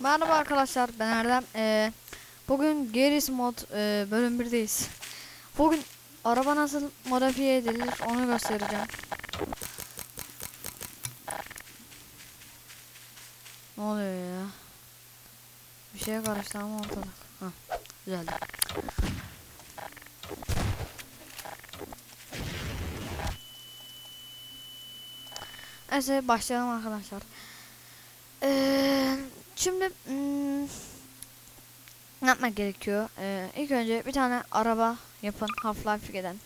Merhaba arkadaşlar ben Erdem. Ee, bugün Geris mod e, bölüm 1'deyiz. Bugün araba nasıl modifiye edilir onu göstereceğim. Ne oluyor ya? Bir şeye karıştı ama ortalık. Hah, güzeldi. Neyse başlayalım arkadaşlar. Ee, şimdi hmm, ne yapmak gerekiyor? Ee, ilk önce bir tane araba yapın Half-Life 2'den.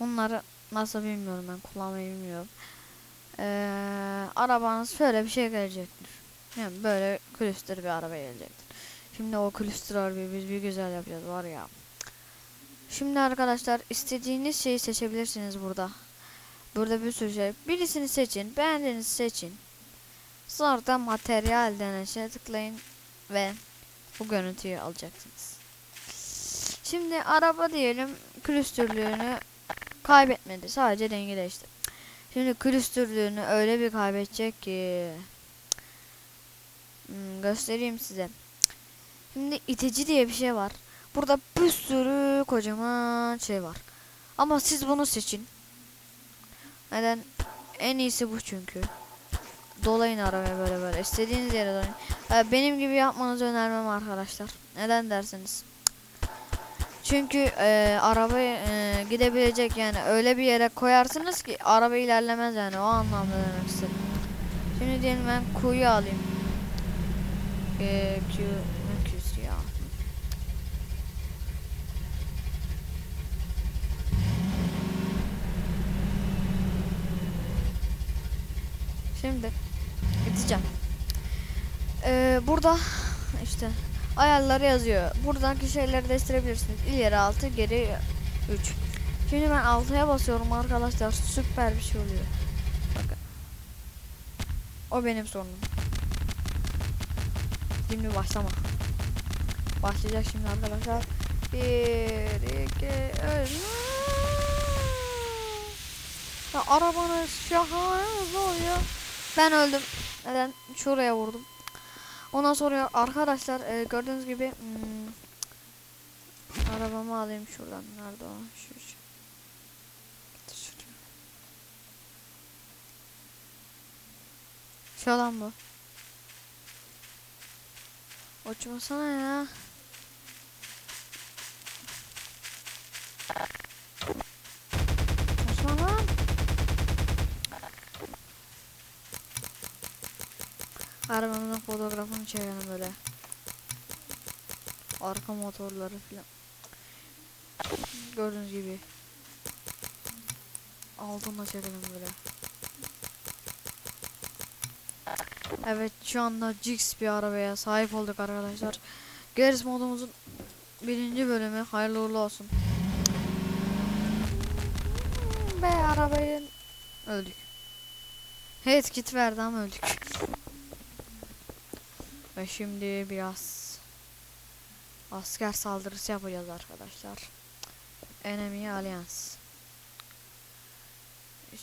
Bunları nasıl bilmiyorum ben kullanmayı bilmiyorum. Ee, arabanız şöyle bir şey gelecektir. Yani böyle külüstür bir araba gelecektir. Şimdi o külüstür arabayı biz bir güzel yapacağız var ya. Şimdi arkadaşlar istediğiniz şeyi seçebilirsiniz burada. Burada bir sürü şey. Birisini seçin. Beğendiğinizi seçin. Sonra da materyal denen şeye tıklayın ve bu görüntüyü alacaksınız. Şimdi araba diyelim külüstürlüğünü kaybetmedi. Sadece rengi değişti. Şimdi külüstürlüğünü öyle bir kaybedecek ki Hmm, göstereyim size. Şimdi itici diye bir şey var. Burada bir sürü kocaman şey var. Ama siz bunu seçin. Neden? En iyisi bu çünkü. Dolayın arabaya böyle böyle. İstediğiniz yere dolayın. Ee, benim gibi yapmanızı önermem arkadaşlar. Neden dersiniz? Çünkü e, arabayı e, gidebilecek yani öyle bir yere koyarsınız ki araba ilerlemez yani o anlamda demek istedim. Şimdi diyelim ben Q'yu alayım. E, Q, ne Q'su ya? Şimdi gideceğim. Ee, burada işte ayarları yazıyor. Buradaki şeyleri değiştirebilirsiniz. İleri 6, geri 3. Şimdi ben 6'ya basıyorum arkadaşlar. Süper bir şey oluyor. Bakın. O benim sorunum. Şimdi başlama. Başlayacak şimdi arkadaşlar. 1 2 3 Ya arabanın şahane zor ya. Ben öldüm. Neden? Şuraya vurdum. Ondan sonra arkadaşlar e, gördüğünüz gibi hmm, arabamı alayım şuradan. Nerede o? Şu, şu. Şu lan bu. Uçmasana ya. Uçma lan. Arabamızın fotoğrafını çekelim böyle. Arka motorları filan. Gördüğünüz gibi. Altında çekelim böyle. Evet şu anda Jix bir arabaya sahip olduk arkadaşlar. Gears modumuzun birinci bölümü hayırlı uğurlu olsun. Be arabayı öldük. Evet kit verdi ama öldük. Ve şimdi biraz asker saldırısı yapacağız arkadaşlar. Enemy Alliance.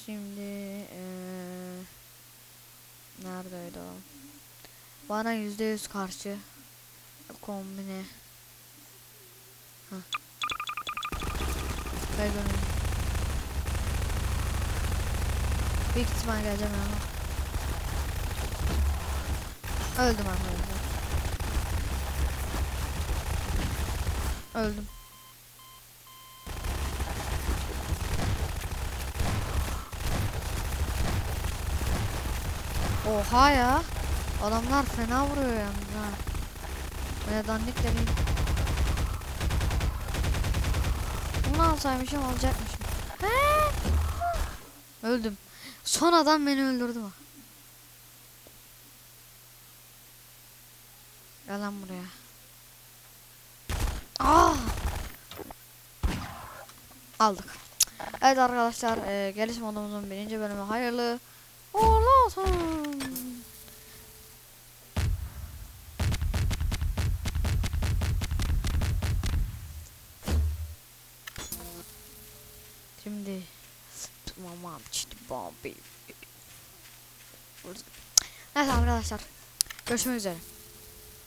Şimdi eee neredeydi o? Bana yüzde yüz karşı kombine. Hah. Begonun. Büyük ihtimal geleceğim ama. Öldüm arkadaşlar. Öldüm. Oha ya. Adamlar fena vuruyor yalnız ha. Böyle dandik de değil. Bunu alsaymışım alacakmışım. He? Öldüm. Son adam beni öldürdü mü? Gel lan buraya. Ah! Aldık. Evet arkadaşlar, e, geliş modumuzun birinci bölümü hayırlı olsun. Şimdi tamam işte bombi. Neyse arkadaşlar. Görüşmek üzere.